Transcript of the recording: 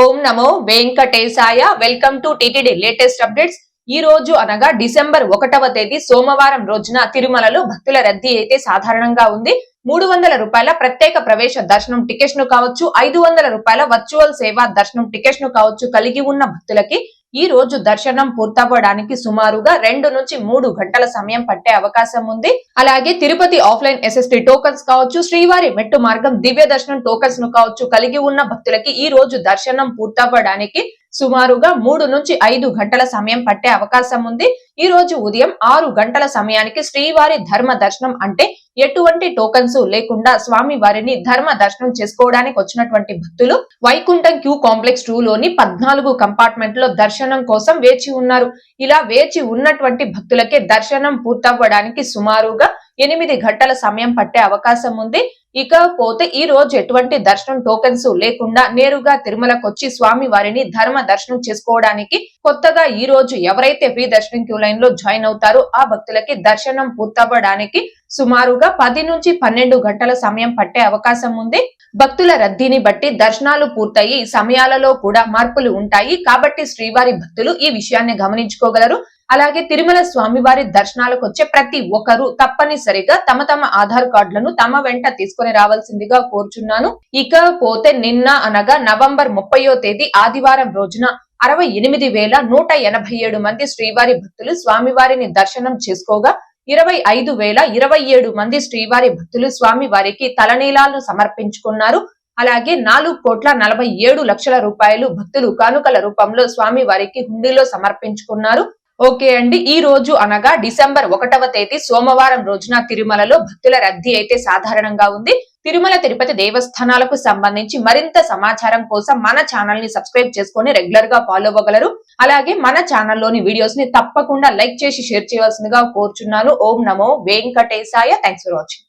ఓం నమో వెంకటేశాయ. Welcome to TTD latest updates ఈ రోజు అనగా డిసెంబర్ ఒకటవ తేదీ సోమవారం రోజున తిరుమలలో భక్తుల రద్దీ అయితే సాధారణంగా ఉంది. మూడు వందల రూపాయల ప్రత్యేక ప్రవేశ దర్శనం టికెట్స్ను కావచ్చు ఐదు వందల రూపాయల వర్చువల్ సేవా దర్శనం టికెట్స్ను కావచ్చు కలిగి ఉన్న భక్తులకి ఈ రోజు దర్శనం పూర్తవ్వడానికి సుమారుగా రెండు నుంచి మూడు గంటల సమయం పట్టే అవకాశం ఉంది. అలాగే తిరుపతి ఆఫ్లైన్ ఎస్ఎస్టీ టోకన్స్ కావచ్చు శ్రీవారి మెట్టు మార్గం దివ్య దర్శనం టోకన్స్ను కావచ్చు కలిగి ఉన్న భక్తులకి ఈ రోజు దర్శనం పూర్తవ్వడానికి సుమారుగా మూడు నుంచి ఐదు గంటల సమయం పట్టే అవకాశం ఉంది. ఈ రోజు ఉదయం ఆరు గంటల సమయానికి శ్రీవారి ధర్మ దర్శనం అంటే ఎటువంటి టోకన్స్ లేకుండా స్వామి వారిని ధర్మ దర్శనం చేసుకోవడానికి వచ్చినటువంటి భక్తులు వైకుంఠం క్యూ కాంప్లెక్స్ టూ లోని పద్నాలుగు కంపార్ట్మెంట్లో దర్శనం కోసం వేచి ఉన్నారు. ఇలా వేచి ఉన్నటువంటి భక్తులకే దర్శనం పూర్తవ్వడానికి సుమారుగా ఎనిమిది గంటల సమయం పట్టే అవకాశం ఉంది. ఇకపోతే ఈ రోజు ఎటువంటి దర్శనం టోకెన్స్ లేకుండా నేరుగా తిరుమలకొచ్చి స్వామి వారిని ధర్మ దర్శనం చేసుకోవడానికి కొత్తగా ఈ రోజు ఎవరైతే ఫ్రీ దర్శనం క్యూ లైన్లో జాయిన్ అవుతారో ఆ భక్తులకి దర్శనం పూర్తవ్వడానికి సుమారుగా పది నుంచి పన్నెండు గంటల సమయం పట్టే అవకాశం ఉంది. భక్తుల రద్దీని బట్టి దర్శనాలు పూర్తయి సమయాలలో కూడా మార్పులు ఉంటాయి. కాబట్టి శ్రీవారి భక్తులు ఈ విషయాన్ని గమనించుకోగలరు. అలాగే తిరుమల స్వామివారి దర్శనాలకు వచ్చే ప్రతి ఒక్కరూ తప్పనిసరిగా తమ తమ ఆధార్ కార్డులను తమ వెంట తీసుకొని రావాల్సిందిగా కోరుచున్నాను. ఇకపోతే నిన్న అనగా నవంబర్ ముప్పయో తేదీ ఆదివారం రోజున అరవై ఎనిమిది వేల నూట ఎనభై ఏడు మంది శ్రీవారి భక్తులు స్వామివారిని దర్శనం చేసుకోగా ఇరవై ఐదు వేల ఇరవై ఏడు మంది శ్రీవారి భక్తులు స్వామి వారికి తలనీలాలను సమర్పించుకున్నారు. అలాగే నాలుగు కోట్ల నలభై ఏడు లక్షల రూపాయలు భక్తులు కానుకల రూపంలో స్వామి వారికి హుండీలో సమర్పించుకున్నారు. ఓకే అండి. ఈ రోజు అనగా డిసెంబర్ ఒకటవ తేదీ సోమవారం రోజున తిరుమలలో భక్తుల రద్దీ అయితే సాధారణంగా ఉంది. తిరుమల తిరుపతి దేవస్థానాలకు సంబంధించి మరింత సమాచారం కోసం మన ఛానల్ని సబ్స్క్రైబ్ చేసుకొని రెగ్యులర్గా ఫాలో అవ్వగలరు. అలాగే మన ఛానల్లోని వీడియోస్ని తప్పకుండా లైక్ చేసి షేర్ చేయవలసిందిగా కోరుచున్నాను. ఓం నమో వెంకటేశాయ. Thanks for watching.